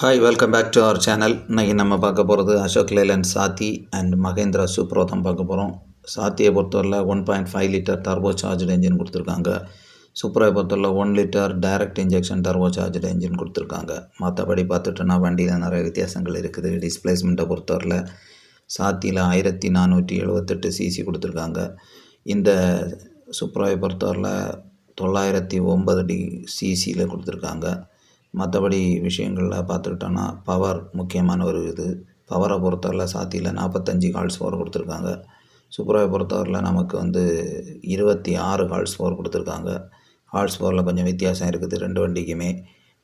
Hi welcome back to our channel இன்றைக்கி நம்ம பார்க்க போகிறது அசோக் லேலண்ட் சாத்தி அண்ட் மகேந்திரா சூப்ரோ தான் பார்க்க போகிறோம் சாத்தியை பொறுத்தவரையில் one point five litre turbocharged engine கொடுத்துருக்காங்க. சூப்பரை பொறுத்தவரை one litre direct injection turbocharged engine கொடுத்துருக்காங்க. மற்றபடி பார்த்துட்டோன்னா வண்டியில் நிறைய வித்தியாசங்கள் இருக்குது. டிஸ்பிளேஸ்மெண்ட்டை பொறுத்தவரையில் சாத்தியில் ஆயிரத்தி நானூற்றி எழுபத்தெட்டு சிசி கொடுத்துருக்காங்க. இந்த சூப்பராவை பொறுத்தவரையில் தொள்ளாயிரத்தி ஒம்பது டி சிசியில் கொடுத்துருக்காங்க. மற்றபடி விஷயங்களில் பார்த்துக்கிட்டோன்னா பவர் முக்கியமான ஒரு இது. பவரை பொறுத்தவரையில் சாத்தியில் நாற்பத்தஞ்சி கால்ஸ் பவர் கொடுத்துருக்காங்க. சுப்ராவை பொறுத்தவரையில் நமக்கு வந்து இருபத்தி ஆறு ஹால்ஸ் பவர் கொடுத்துருக்காங்க. ஹால்ஸ் பவரில் கொஞ்சம் வித்தியாசம் இருக்குது ரெண்டு வண்டிக்குமே.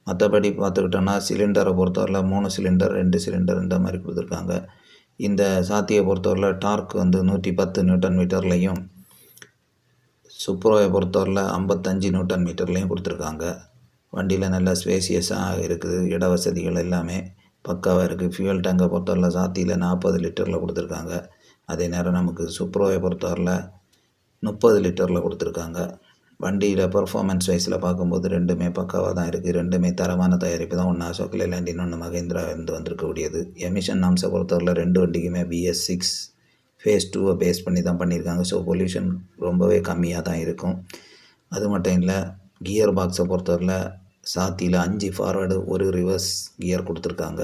மற்றபடி பார்த்துக்கிட்டோன்னா சிலிண்டரை பொறுத்தவரையில் மூணு சிலிண்டர் ரெண்டு சிலிண்டர் இந்த மாதிரி கொடுத்துருக்காங்க. இந்த சாத்தியை பொறுத்தவரையில் டார்க் வந்து நூற்றி பத்து நியூட்டன் மீட்டர்லேயும் சுப்ரோவை பொறுத்தவரையில் ஐம்பத்தஞ்சு நியூட்டன் மீட்டர்லேயும் கொடுத்துருக்காங்க. வண்டியில் நல்லா ஸ்பேசியஸாக இருக்குது. இட வசதிகள் எல்லாமே பக்காவாக இருக்குது ஃபியூல் டேங்கை பொறுத்தவரையில் சாத்தியில் நாற்பது லிட்டரில் கொடுத்துருக்காங்க. அதே நேரம் நமக்கு சுப்ரோவை பொறுத்தவரையில் முப்பது லிட்டரில் கொடுத்துருக்காங்க. வண்டியில் பர்ஃபார்மன்ஸ் வைஸில் பார்க்கும்போது ரெண்டுமே பக்காவாக தான் இருக்குது ரெண்டுமே தரமான தயாரிப்பு தான். ஒன்று அசோக் லேண்ட் இன்னொன்று மகேந்திரா இருந்து வந்திருக்கக்கூடியது. எமிஷன் நாம்ஸை பொறுத்தவரையில் ரெண்டு வண்டிக்குமே பிஎஸ் சிக்ஸ் ஃபேஸ் டூவை பேஸ் பண்ணி தான் பண்ணியிருக்காங்க. ஸோ பொல்யூஷன் ரொம்பவே கம்மியாக தான் இருக்கும். அது மட்டும் இல்லை கியர் பாக்ஸை பொறுத்தவரையில் சாத்தியில் அஞ்சு ஃபார்வேர்டு ஒரு ரிவர்ஸ் கியர் கொடுத்துருக்காங்க.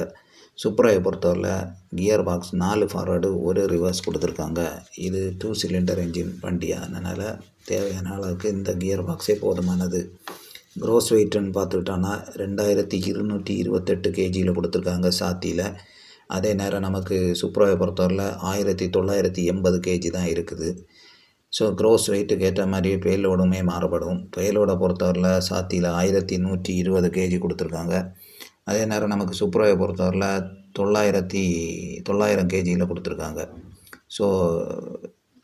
சுப்ராயை பொறுத்தவரையில் கியர் பாக்ஸ் நாலு ஃபார்வேர்டு ஒரு ரிவர்ஸ் கொடுத்துருக்காங்க. இது டூ சிலிண்டர் என்ஜின் வண்டி அதனால் தேவையான அளவுக்கு இந்த கியர் பாக்ஸே போதுமானது. க்ரோஸ் வெயிட்டுன்னு பார்த்துக்கிட்டோன்னா ரெண்டாயிரத்தி இருநூற்றி இருபத்தெட்டு கேஜியில் கொடுத்துருக்காங்க சாத்தியில். அதே நேரம் நமக்கு சுப்ராவை பொறுத்தவரையில் ஆயிரத்தி தொள்ளாயிரத்தி எண்பது கேஜி தான் இருக்குது. ஸோ க்ரோஸ் வெயிட்டுக்கு ஏற்ற மாதிரி பேலோடுமே மாறுபடும். பேலோடை பொறுத்தவரையில் சாத்தியில் ஆயிரத்தி நூற்றி இருபது கேஜி கொடுத்துருக்காங்க. அதே நேரம் நமக்கு சுப்ரோவை பொறுத்தவரையில் தொள்ளாயிரத்தி தொள்ளாயிரம் கேஜியில் கொடுத்துருக்காங்க. ஸோ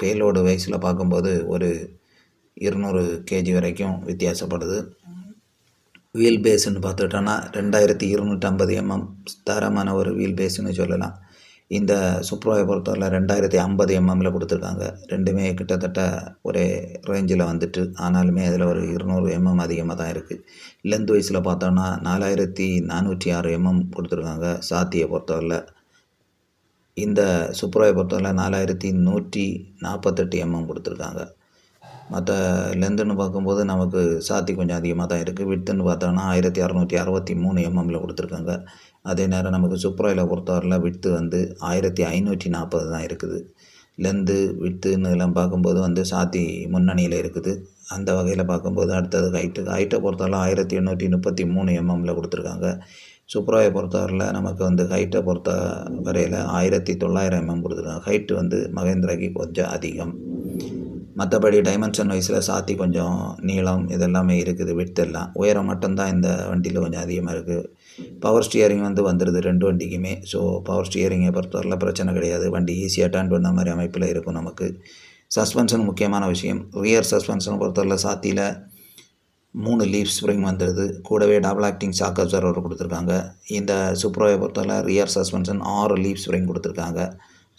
பேலோடு வயசில் பார்க்கும்போது ஒரு இருநூறு கேஜி வரைக்கும் வித்தியாசப்படுது. வீல் பேஸுன்னு பார்த்துட்டோன்னா ரெண்டாயிரத்தி இருநூற்றம்பது எம்எம் தரமான ஒரு வீல் பேஸுன்னு சொல்லலாம். இந்த சுப்ரோவை பொறுத்தவரையில் ரெண்டாயிரத்தி ஐம்பது எம்எம்மில் கொடுத்துருக்காங்க. ரெண்டுமே கிட்டத்தட்ட ஒரே ரேஞ்சில் வந்துட்டு ஆனாலுமே அதில் ஒரு இருநூறு எம்எம் அதிகமாக தான் இருக்குது லென்த் வயசில் பார்த்தோன்னா நாலாயிரத்தி நானூற்றி ஆறு எம்எம் கொடுத்துருக்காங்க சாத்தியை பொறுத்தவரையில். இந்த சுப்ரோவை பொறுத்தவரையில் நாலாயிரத்தி நூற்றி நாற்பத்தெட்டு எம்எம் கொடுத்துருக்காங்க. மற்ற லென்த்துன்னு பார்க்கும்போது நமக்கு சாத்தி கொஞ்சம் அதிகமாக தான் இருக்குது வித்துன்னு பார்த்தோன்னா ஆயிரத்தி அறநூற்றி அறுபத்தி மூணு எம்எம்மில் கொடுத்துருக்காங்க. அதே நேரம் நமக்கு சுப்ராயில் பொறுத்தவரையில் வித்து வந்து ஆயிரத்தி ஐநூற்றி நாற்பது தான் இருக்குது. லெந்து வித்துன்னு எல்லாம் பார்க்கும்போது வந்து சாத்தி முன்னணியில் இருக்குது. அந்த வகையில் பார்க்கும்போது அடுத்தது ஹைட்டு ஹைட்டை பொறுத்தவரை ஆயிரத்தி எண்ணூற்றி முப்பத்தி மூணு எம்எம்மில் கொடுத்துருக்காங்க. சுப்ராயை பொறுத்தவரையில் நமக்கு வந்து ஹைட்டை பொறுத்த வரையில் ஆயிரத்தி தொள்ளாயிரம் எம்எம் கொடுத்துருக்காங்க. ஹைட்டு வந்து மகேந்திராக்கு கொஞ்சம் அதிகம். மற்றபடி டைமென்ஷன் வைஸில் சாத்தி கொஞ்சம் நீளம் இதெல்லாமே இருக்குது விட்டெல்லாம் உயரம் மட்டும்தான் இந்த வண்டியில் கொஞ்சம் அதிகமாக இருக்குது பவர் ஸ்டியரிங் வந்து வந்துடுது ரெண்டு வண்டிக்குமே. ஸோ பவர் ஸ்டியரிங்கை பொறுத்தவரையில் பிரச்சனை கிடையாது. வண்டி ஈஸியாக டேன் பண்ண மாதிரி அமைப்பில் இருக்கும் நமக்கு. சஸ்பென்ஷன் முக்கியமான விஷயம். ரியர் சஸ்பென்ஷனை பொறுத்தவரையில் சாத்தியில் மூணு லீஃப் ஸ்ப்ரிங் வந்துடுது கூடவே டபுள் ஆக்டிங் ஷாக் அப்சர்வர் கொடுத்துருக்காங்க. இந்த சுப்ரோவை பொறுத்தவரை ரியர் சஸ்பென்ஷன் ஆறு லீஃப் ஸ்ப்ரிங் கொடுத்துருக்காங்க.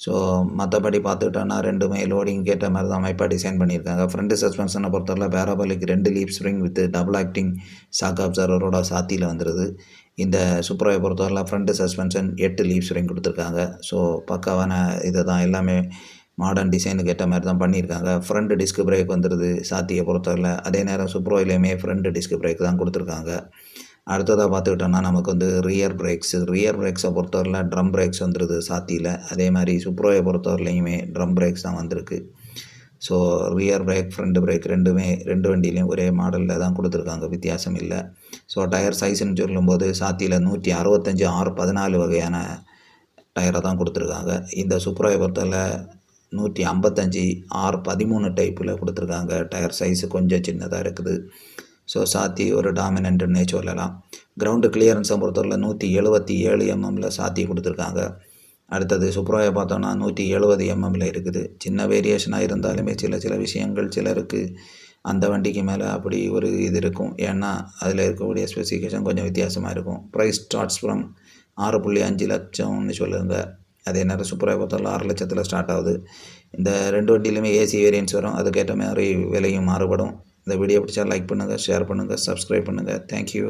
ஸோ மற்றபடி பார்த்துக்கிட்டோன்னா ரெண்டுமே லோடிங் கேட்ட மாதிரி தான் அமைப்பாக டிசைன் பண்ணியிருக்காங்க. ஃப்ரண்ட் சஸ்பென்ஷனை பொறுத்தவரை பேராபாலிக் ரெண்டு leaf spring with double acting shock அப்சர்வரோட சாத்தியில் வந்துடுது இந்த சுப்ரோவை பொறுத்தவரை ஃப்ரண்ட் சஸ்பென்ஷன் எட்டு லீப் ஸ்ப்ரிங் கொடுத்துருக்காங்க. ஸோ பக்காவான இதை தான் எல்லாமே மாடர்ன் டிசைனுக்கு ஏற்ற மாதிரி தான் பண்ணியிருக்காங்க. ஃப்ரண்ட் டிஸ்க் பிரேக் வந்துடுது சாத்தியை பொறுத்தவரையில். அதே நேரம் சூப்பரோயிலையுமே ஃப்ரண்ட் டிஸ்க் பிரேக் தான் கொடுத்துருக்காங்க. அடுத்ததாக பார்த்துக்கிட்டோன்னா நமக்கு வந்து ரியர் பிரேக்ஸ் ரியர் பிரேக்ஸை பொறுத்தவரையில் ட்ரம் பிரேக்ஸ் வந்துடுது சாத்தியில். அதே மாதிரி சுப்ரோவை பொறுத்தவரையிலையுமே ட்ரம் பிரேக்ஸ் தான் வந்திருக்கு. So rear brake front brake ரெண்டுமே ரெண்டு வண்டியிலையும் ஒரே மாடலில் தான் கொடுத்துருக்காங்க. வித்தியாசம் இல்லை. ஸோ டயர் சைஸ்ன்னு சொல்லும்போது சாத்தியில் நூற்றி அறுபத்தஞ்சி ஆறு பதினாலு வகையான டயரை தான் கொடுத்துருக்காங்க. இந்த சுப்ரோவை பொறுத்தவரை நூற்றி ஐம்பத்தஞ்சி ஆறு பதிமூணு டைப்பில் கொடுத்துருக்காங்க. டயர் சைஸு கொஞ்சம் சின்னதாக இருக்குது. ஸோ சாத்தி ஒரு டாமினண்ட்டுன்னே சொல்லலாம். கிரவுண்டு கிளியரன்ஸை பொறுத்தவரையில் நூற்றி எழுபத்தி ஏழு எம்எம்மில் சாத்தி கொடுத்துருக்காங்க. அடுத்தது சுப்ராயை பார்த்தோன்னா நூற்றி எழுபது எம்எம்மில் இருக்குது. சின்ன வேரியேஷனாக இருந்தாலுமே சில சில விஷயங்கள் சிலருக்கு அந்த வண்டிக்கு மேலே அப்படி ஒரு இது இருக்கும். ஏன்னா அதில் இருக்கக்கூடிய ஸ்பெசிஃபிகேஷன் கொஞ்சம் வித்தியாசமாக இருக்கும். ப்ரைஸ் ஸ்டார்ட்ஸ் ஃப்ரம் ஆறு புள்ளி அஞ்சு லட்சம்னு சொல்லுங்க. அதே நேரம் சூப்பராக பார்த்தாலும் ஆறு லட்சத்தில் ஸ்டார்ட் ஆகுது. இந்த ரெண்டு வண்டியிலுமே ஏசி வேரியன்ஸ் வரும். அதுக்கேற்ற மாதிரி விலையும் மாறுபடும். இந்த வீடியோ பிடிச்சா லைக் பண்ணுங்கள் ஷேர் பண்ணுங்கள் சப்ஸ்கிரைப் பண்ணுங்கள் தேங்க்யூ